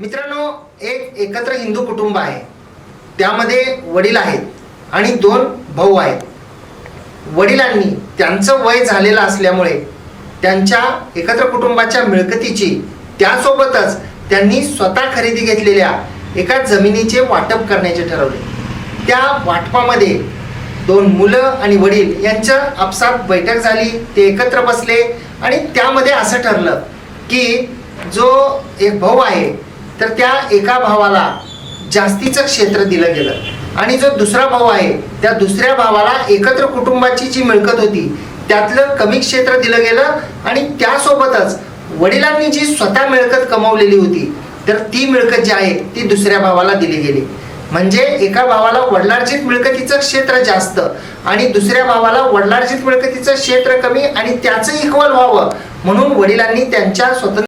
मित्रांनो एक एकत्र हिंदू कुटुंब आहे. त्यामध्ये वडील आहेत आणि दोन भाऊ आहेत. वडिलांनी त्यांचं वय झालेलं असल्यामुळे त्यांच्या एकत्र कुटुंबाच्या मिळकतीची त्यासोबतच त्यांनी स्वतः खरेदी घेतलेल्या एका जमिनीचे वाटप करण्याचे ठरवले. त्या वाटपामध्ये दोन मुलं आणि वडील यांचं आपसात बैठक झाली ते एकत्र बसले आणि त्यामध्ये असं ठरलं की जो एक भाऊ आहे तर त्या एका भावाला जास्तीचं क्षेत्र दिलं गेलं. आणि जो दुसरा भाऊ आहे त्या दुसऱ्या भावाला एकत्र कुटुंबाची जी मिळकत होती त्यातलं कमी क्षेत्र दिलं गेलं आणि त्यासोबतच वडिलांनी जी स्वतः मिळकत कमवलेली होती तर ती मिळकत जी आहे ती दुसऱ्या भावाला दिली गेली. म्हणजे एका भावाला वडिलार्जित मिळकतीचं क्षेत्र जास्त आणि दुसऱ्या भावाला वडिलार्जित मिळकतीचं क्षेत्र कमी आणि त्याचं इक्वल व्हावं म्हणून वडिलांनी त्यांच्या स्वतंत्र